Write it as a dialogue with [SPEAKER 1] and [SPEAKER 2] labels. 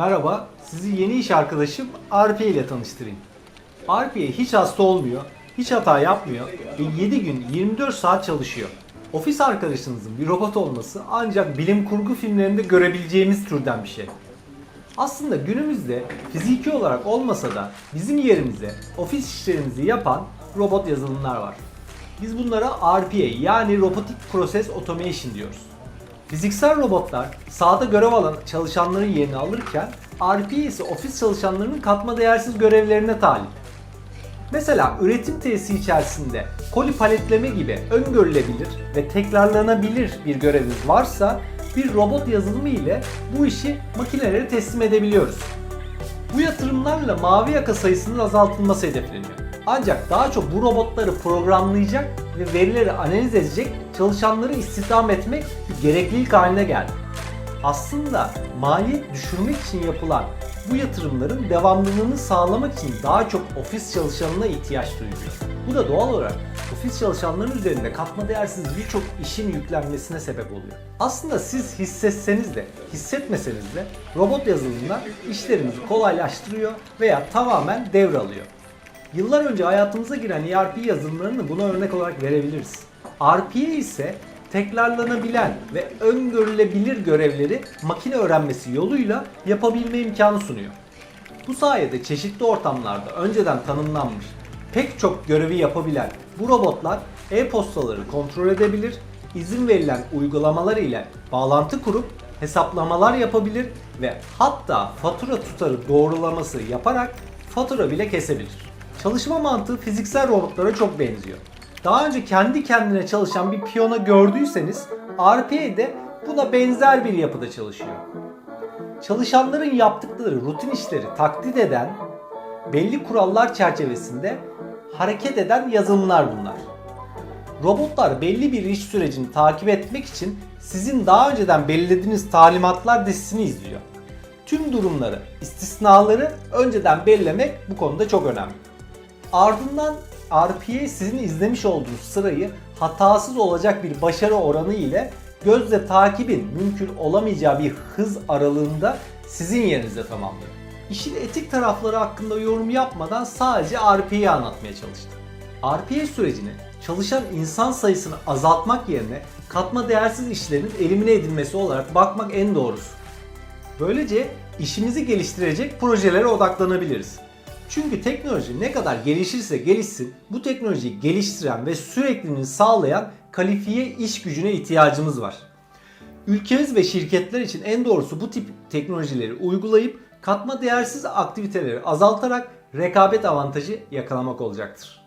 [SPEAKER 1] Merhaba, sizi yeni iş arkadaşım RP ile tanıştırayım. RP hiç hasta olmuyor, hiç hata yapmıyor ve 7 gün 24 saat çalışıyor. Ofis arkadaşınızın bir robot olması ancak bilim kurgu filmlerinde görebileceğimiz türden bir şey. Aslında günümüzde fiziki olarak olmasa da bizim yerimize ofis işlerimizi yapan robot yazılımlar var. Biz bunlara RPA yani Robotic Process Automation diyoruz. Fiziksel robotlar sahada görev alan çalışanların yerini alırken RPA ise ofis çalışanlarının katma değersiz görevlerine talip. Mesela üretim tesisi içerisinde koli paletleme gibi öngörülebilir ve tekrarlanabilir bir göreviniz varsa bir robot yazılımı ile bu işi makinelere teslim edebiliyoruz. Bu yatırımlarla mavi yaka sayısının azaltılması hedefleniyor. Ancak daha çok bu robotları programlayacak ve verileri analiz edecek çalışanları istihdam etmek bir gereklilik haline geldi. Aslında maliyet düşürmek için yapılan bu yatırımların devamlılığını sağlamak için daha çok ofis çalışanına ihtiyaç duyuluyor. Bu da doğal olarak ofis çalışanlarının üzerinde katma değersiz birçok işin yüklenmesine sebep oluyor. Aslında siz hissetseniz de hissetmeseniz de robot yazılımlar işlerimizi kolaylaştırıyor veya tamamen devralıyor. Yıllar önce hayatımıza giren ERP yazılımlarını buna örnek olarak verebiliriz. RPA ise tekrarlanabilen ve öngörülebilir görevleri makine öğrenmesi yoluyla yapabilme imkanı sunuyor. Bu sayede çeşitli ortamlarda önceden tanımlanmış pek çok görevi yapabilen bu robotlar e-postaları kontrol edebilir, izin verilen uygulamalar ile bağlantı kurup hesaplamalar yapabilir ve hatta fatura tutarı doğrulaması yaparak fatura bile kesebilir. Çalışma mantığı fiziksel robotlara çok benziyor. Daha önce kendi kendine çalışan bir piyano gördüyseniz RPA de buna benzer bir yapıda çalışıyor. Çalışanların yaptıkları rutin işleri taklit eden, belli kurallar çerçevesinde hareket eden yazılımlar bunlar. Robotlar belli bir iş sürecini takip etmek için sizin daha önceden belirlediğiniz talimatlar dizisini izliyor. Tüm durumları, istisnaları önceden belirlemek bu konuda çok önemli. Ardından RPA sizin izlemiş olduğunuz sırayı hatasız olacak bir başarı oranı ile gözle takibin mümkün olamayacağı bir hız aralığında sizin yerinizde tamamlıyor. İşin etik tarafları hakkında yorum yapmadan sadece RPA'yı anlatmaya çalıştım. RPA sürecini çalışan insan sayısını azaltmak yerine katma değersiz işlerin elimine edilmesi olarak bakmak en doğrusu. Böylece işimizi geliştirecek projelere odaklanabiliriz. Çünkü teknoloji ne kadar gelişirse gelişsin bu teknolojiyi geliştiren ve sürekliliğini sağlayan kalifiye iş gücüne ihtiyacımız var. Ülkemiz ve şirketler için en doğrusu bu tip teknolojileri uygulayıp katma değersiz aktiviteleri azaltarak rekabet avantajı yakalamak olacaktır.